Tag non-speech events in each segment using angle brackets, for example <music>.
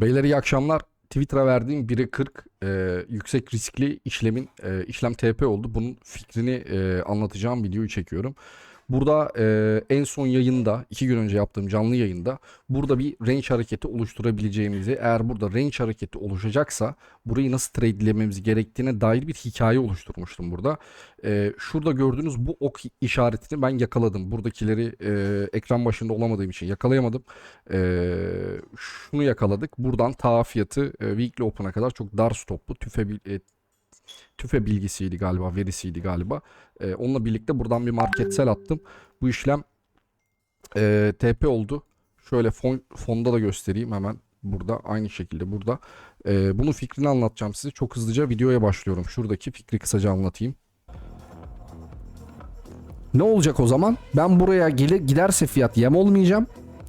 Beyler iyi akşamlar. Twitter'a verdiğim 1'e 40 e, yüksek riskli işlemin e, işlem TP oldu. Bunun fikrini e, anlatacağım videoyu çekiyorum. Burada e, en son yayında, iki gün önce yaptığım canlı yayında burada bir range hareketi oluşturabileceğimizi, eğer burada range hareketi oluşacaksa burayı nasıl tradelememiz gerektiğine dair bir hikaye oluşturmuştum burada. E, şurada gördüğünüz bu ok işaretini ben yakaladım. Buradakileri e, ekran başında olamadığım için yakalayamadım. E, şunu yakaladık. Buradan ta fiyatı e, weekly open'a kadar çok dar stoplu tüfe e, tüfe bilgisiydi galiba, verisiydi galiba. E, onunla birlikte buradan bir market sell attım. Bu işlem e, TP oldu. Şöyle fon, fonda da göstereyim hemen burada aynı şekilde burada. E, bunun fikrini anlatacağım size. Çok hızlıca videoya başlıyorum. Şuradaki fikri kısaca anlatayım. Ne olacak o zaman? Ben buraya giderse fiyat yem olmayacağım.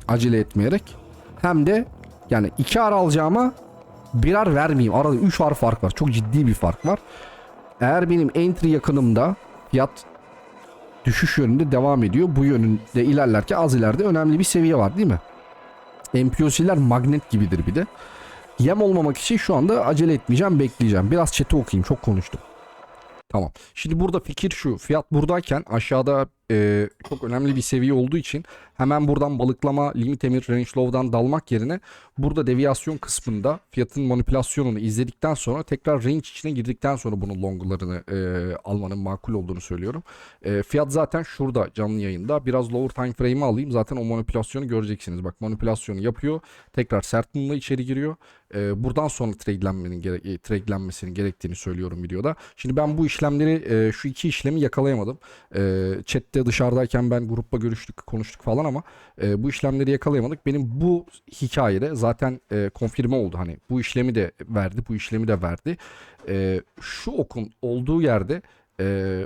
Acele etmeyerek. Hem de yani iki ar alacağıma birer vermeyeyim. Arada 3 ar fark var. Çok ciddi bir fark var. Eğer benim entry yakınımda fiyat düşüş yönünde devam ediyor. Bu yönünde ilerlerken az ileride önemli bir seviye var değil mi? MPOC'ler magnet gibidir bir de. Yem olmamak için şu anda acele etmeyeceğim, bekleyeceğim. Biraz chat'i okuyayım, çok konuştum. Tamam. Şimdi burada fikir şu. Fiyat buradayken aşağıda e, çok önemli bir seviye olduğu için hemen buradan balıklama, limit emir, range low'dan dalmak yerine burada deviyasyon kısmında fiyatın manipülasyonunu izledikten sonra tekrar range içine girdikten sonra bunun longlarını e, almanın makul olduğunu söylüyorum. E, fiyat zaten şurada canlı yayında. Biraz lower time frame'i alayım. Zaten o manipülasyonu göreceksiniz. Bak manipülasyonu yapıyor. Tekrar sert mumla içeri giriyor. E, buradan sonra tradelenmenin gere tradelenmesinin gerektiğini söylüyorum videoda. Şimdi ben bu işlemleri e, şu iki işlemi yakalayamadım. E, chatte dışarıdayken ben grupla görüştük, konuştuk falan ama e, bu işlemleri yakalayamadık. Benim bu hikayede zaten e, konfirme oldu. Hani bu işlemi de verdi, bu işlemi de verdi. E, şu okun olduğu yerde e,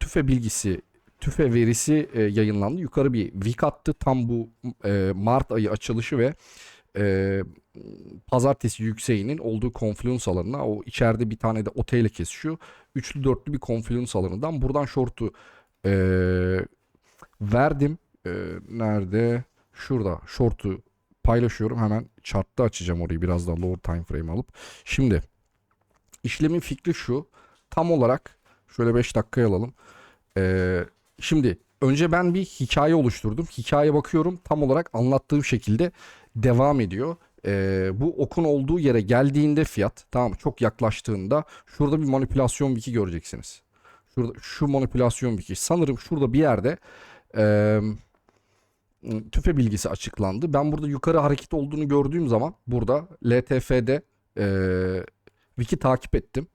tüfe bilgisi tüfe verisi e, yayınlandı. Yukarı bir vik attı. Tam bu e, Mart ayı açılışı ve e, pazartesi yükseğinin olduğu confluence alanına o içeride bir tane de oteyle kesişiyor. Üçlü dörtlü bir confluence alanından buradan short'u e, verdim. E, nerede? Şurada short'u paylaşıyorum. Hemen chart'ta açacağım orayı biraz daha lower time frame alıp. Şimdi işlemin fikri şu. Tam olarak şöyle 5 dakikaya alalım. Ee, şimdi önce ben bir hikaye oluşturdum. Hikaye bakıyorum tam olarak anlattığım şekilde devam ediyor. Ee, bu okun olduğu yere geldiğinde fiyat tamam çok yaklaştığında şurada bir manipülasyon wiki göreceksiniz. Şurada şu manipülasyon wiki sanırım şurada bir yerde eee tüfe bilgisi açıklandı. Ben burada yukarı hareket olduğunu gördüğüm zaman burada LTF'de eee wiki takip ettim.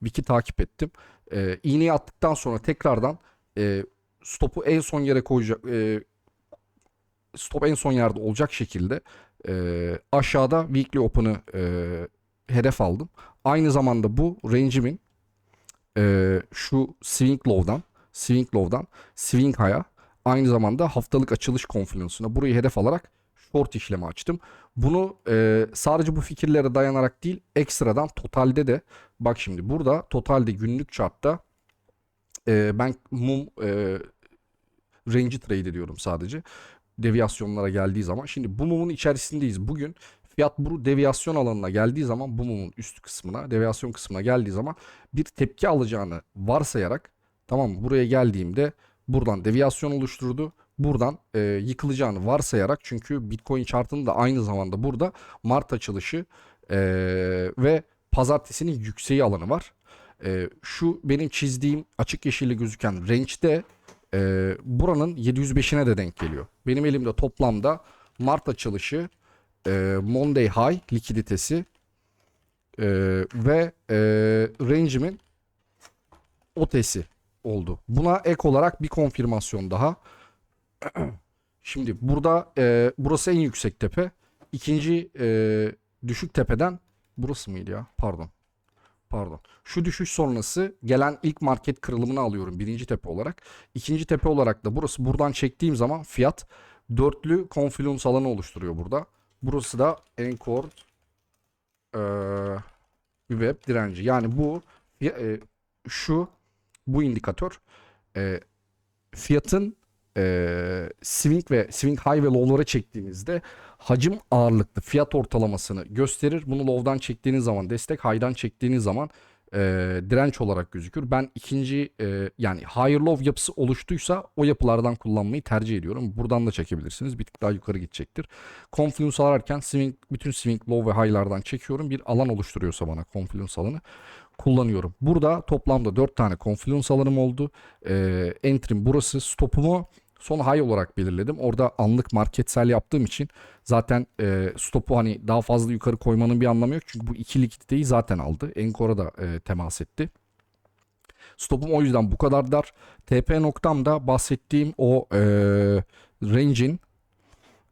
Wiki takip ettim. Eee iğneyi attıktan sonra tekrardan eee stopu en son yere koyacak eee stop en son yerde olacak şekilde eee, aşağıda weekly open'ı eee, hedef aldım. Aynı zamanda bu range'imin eee, şu swing low'dan swing low'dan swing high'a aynı zamanda haftalık açılış konfluensuna burayı hedef alarak short işlemi açtım. Bunu eee, sadece bu fikirlere dayanarak değil ekstradan totalde de bak şimdi burada totalde günlük chartta eee, ben mum eee range'i trade ediyorum sadece. Deviyasyonlara geldiği zaman. Şimdi bu mumun içerisindeyiz. Bugün fiyat bu deviyasyon alanına geldiği zaman bu mumun üst kısmına, deviyasyon kısmına geldiği zaman bir tepki alacağını varsayarak tamam? Buraya geldiğimde buradan deviyasyon oluşturdu. Buradan e, yıkılacağını varsayarak çünkü Bitcoin chartının da aynı zamanda burada Mart açılışı e, ve pazartesinin yükseği alanı var. E, şu benim çizdiğim açık yeşilli gözüken range'de e, buranın 705'ine de denk geliyor. Benim elimde toplamda Mart açılışı, e, Monday High likiditesi e, ve e, range'imin OT'si oldu. Buna ek olarak bir konfirmasyon daha. <clears throat> Şimdi burada e, burası en yüksek tepe. İkinci e, düşük tepeden burası mıydı ya? Pardon. Pardon. Şu düşüş sonrası gelen ilk market kırılımını alıyorum birinci tepe olarak. İkinci tepe olarak da burası buradan çektiğim zaman fiyat dörtlü confluence alanı oluşturuyor burada. Burası da Encore eee web direnci. Yani bu e, şu bu indikatör e, fiyatın e, swing ve swing high ve low'lara çektiğinizde hacim ağırlıklı fiyat ortalamasını gösterir. Bunu low'dan çektiğiniz zaman destek, high'dan çektiğiniz zaman e, direnç olarak gözükür. Ben ikinci e, yani higher low yapısı oluştuysa o yapılardan kullanmayı tercih ediyorum. Buradan da çekebilirsiniz. Bir tık daha yukarı gidecektir. Confluence ararken swing, bütün swing low ve high'lardan çekiyorum. Bir alan oluşturuyorsa bana confluence alanı kullanıyorum. Burada toplamda 4 tane confluence alanım oldu. Ee, entry'm burası. Stopumu son high olarak belirledim. Orada anlık market sell yaptığım için zaten e, stopu hani daha fazla yukarı koymanın bir anlamı yok. Çünkü bu iki likiditeyi zaten aldı. Encore'a da e, temas etti. Stopum o yüzden bu kadar dar. TP noktam da bahsettiğim o e, range'in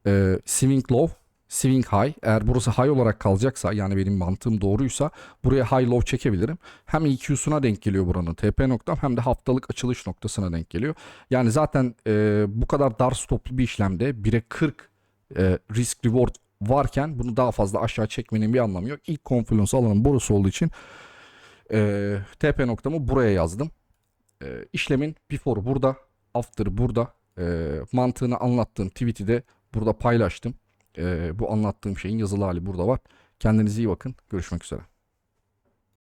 e, swing low, swing high. Eğer burası high olarak kalacaksa yani benim mantığım doğruysa buraya high low çekebilirim. Hem EQ'suna denk geliyor buranın TP noktam hem de haftalık açılış noktasına denk geliyor. Yani zaten e, bu kadar dar stoplu bir işlemde 1'e 40 e, risk reward varken bunu daha fazla aşağı çekmenin bir anlamı yok. İlk confluence alanım burası olduğu için e, TP noktamı buraya yazdım. E, işlemin before'u burada, after'ı burada. E, mantığını anlattığım tweet'i de burada paylaştım. E, bu anlattığım şeyin yazılı hali burada var. Kendinize iyi bakın. Görüşmek üzere.